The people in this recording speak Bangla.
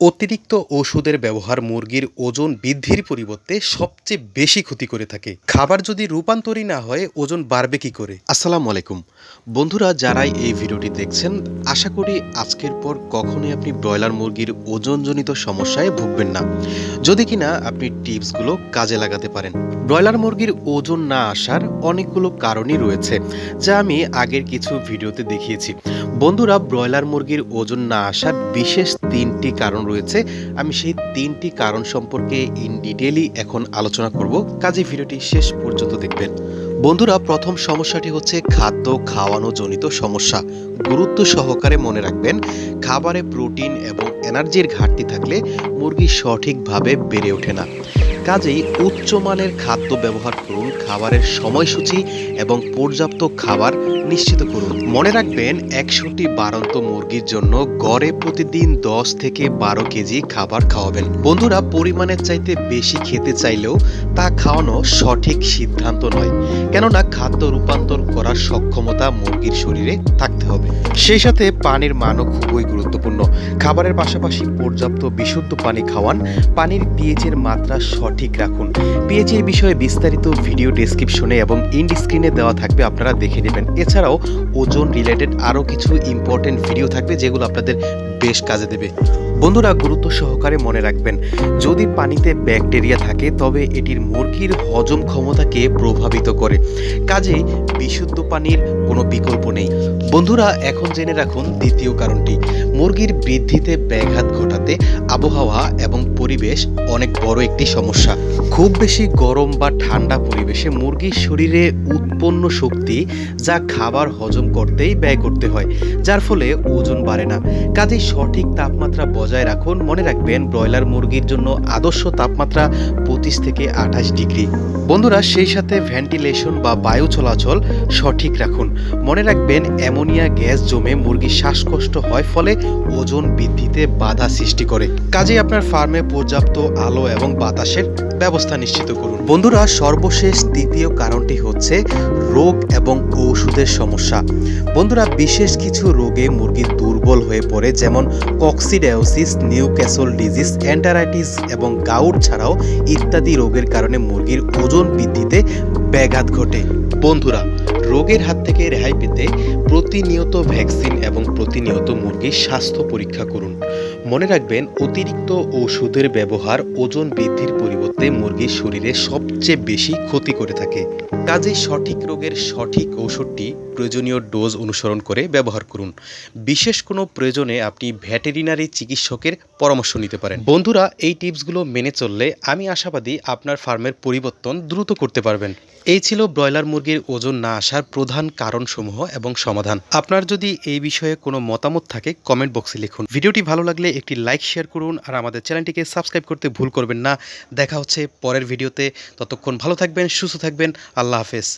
অতিরিক্ত ওষুধের ব্যবহার মুরগির ওজন বৃদ্ধির পরিবর্তে সবচেয়ে বেশি ক্ষতি করে থাকে। খাবার যদি রূপান্তরই না হয়, ওজন বাড়বে কি করে? আসসালামু আলাইকুম। বন্ধুরা, যারাই এই ভিডিওটি দেখছেন, আশা করি আজকের পর কখনোই আপনি ব্রয়লার মুরগির ওজনজনিত সমস্যায় ভুগবেন না। যদি কিনা আপনি টিপসগুলো কাজে লাগাতে পারেন। ব্রয়লার মুরগির ওজন না আসার অনেকগুলো কারণই রয়েছে, যা আমি আগের কিছু ভিডিওতে দেখিয়েছি। বন্ধুরা, ব্রয়লার মুরগির ওজন না আসার বিশেষ তিনটি কারণ রয়েছে, আমি সেই তিনটি কারণ সম্পর্কে ইন ডিটেলই এখন আলোচনা করব। কাজে ভিডিওটি শেষ পর্যন্ত দেখবেন। বন্ধুরা, প্রথম সমস্যাটি হচ্ছে খাদ্য খাওয়ানো জনিত সমস্যা। গুরুত্ব সহকারে মনে রাখবেন, খাবারে প্রোটিন এবং এনার্জির ঘাটতি থাকলে মুরগি সঠিকভাবে বেড়ে ওঠে না। কাজেই উচ্চমানের খাদ্য ব্যবহার করুন, খাবারের সময়সূচি এবং পর্যাপ্ত খাবার নিশ্চিত করুন। মনে রাখবেন, একশোটি বারন্ত মুরগির জন্য গড়ে প্রতিদিন দশ থেকে বারো কেজি খাবার খাওয়াবেন। বন্ধুরা, পরিমাণের চাইতে বেশি খেতে চাইলেও তা খাওয়ানো সঠিক সিদ্ধান্ত নয়। কেননা, খাদ্য রূপান্তর করার সক্ষমতা মুরগির শরীরে থাকতে হবে। সেই সাথে পানির মানও খুবই গুরুত্বপূর্ণ। খাবারের পাশাপাশি পর্যাপ্ত বিশুদ্ধ পানি খাওয়ান। পানির পিএইচের মাত্রা সঠিক রাখুন। পিএইচের বিষয়ে বিস্তারিত ভিডিও ডেসক্রিপশনে এবং ইন্ড স্ক্রিনে দেওয়া থাকবে, আপনারা দেখে নেবেন। এছাড়াও ওজন রিলেটেড আরও কিছু ইম্পর্টেন্ট ভিডিও থাকবে, যেগুলো আপনাদের বেশ কাজে দেবে। বন্ধুরা গুরুত্ব সহকারে মনে রাখবেন, যদি পানিতে ব্যাকটেরিয়া থাকে, তবে এটির মুরগির হজম ক্ষমতাকে প্রভাবিত করে। কাজে বিশুদ্ধ পানির কোনো বিকল্প নেই। বন্ধুরা, এখন জেনে রাখুন দ্বিতীয় কারণটি। মুরগির বৃদ্ধিতে ব্যাঘাত ঘটাতে আবহাওয়া এবং পরিবেশ অনেক বড় একটি সমস্যা। খুব বেশি গরম বা ঠান্ডা পরিবেশে মুরগির শরীরে উৎপন্ন শক্তি যা খাবার হজম করতেই ব্যয় করতে হয়, যার ফলে ওজন বাড়ে না। কাজেই সঠিক তাপমাত্রা রাখুন। মনে রাখবেন, ব্রয়লার মুরগির জন্য আদর্শ তাপমাত্রা পঁচিশ থেকে আঠাশ ডিগ্রি। বন্ধুরা, সেই সাথে ভেন্টিলেশন বা বায়ু চলাচল সঠিক রাখুন। মনে রাখবেন, অ্যামোনিয়া গ্যাস জমে মুরগির শ্বাসকষ্ট হয়, ফলে ওজন বৃদ্ধিতে বাধা সৃষ্টি করে। কাজেই আপনার ফার্মে পর্যাপ্ত আলো এবং বাতাসের ব্যবস্থা নিশ্চিত করুন। বন্ধুরা, সর্বশেষ তৃতীয় কারণটি হচ্ছে রোগ এবং ঔষধের সমস্যা। বন্ধুরা, বিশেষ কিছু রোগে মুরগি দুর্বল হয়ে পড়ে, যেমন কক্সিডায়োসিস নিউক্যাসল ডিজিজ অ্যান্টারাইটিস এবং গাউট ছাড়াও ইত্যাদি রোগের কারণে মুরগির ওজন বৃদ্ধিতে ব্যাঘাত ঘটে। বন্ধুরা রোগের হাত থেকে রেহাই পেতে প্রতিনিয়ত ভ্যাকসিন এবং প্রতিনিয়ত মুরগির স্বাস্থ্য পরীক্ষা করুন। মনে রাখবেন, অতিরিক্ত ওষুধের ব্যবহার ওজন বৃদ্ধির পরিবর্তে মুরগির শরীরে সবচেয়ে বেশি ক্ষতি করে থাকে। কাজেই সঠিক রোগের সঠিক ঔষধটি প্রয়োজনীয় ডোজ অনুসরণ করে ব্যবহার করুন। বিশেষ কোনো প্রয়োজনে আপনি ভ্যাটেরিনারি চিকিৎসকের পরামর্শ নিতে পারেন। বন্ধুরা, এই টিপসগুলো মেনে চললে আমি আশাবাদী আপনার ফার্মের পরিবর্তন দ্রুত করতে পারবেন। এই ছিল ব্রয়লার মুরগির ওজন না আসার প্রধান কারণসমূহ এবং সমাধান। আপনার যদি এই বিষয়ে কোনো মতামত থাকে কমেন্ট বক্সে লিখুন। ভিডিওটি ভালো লাগলে একটি লাইক শেয়ার করুন আর আমাদের চ্যানেলটিকে সাবস্ক্রাইব করতে ভুল করবেন না। দেখা হচ্ছে পরের ভিডিওতে। ততক্ষণ ভালো থাকবেন, সুস্থ থাকবেন। আল্লাহ হাফেজ।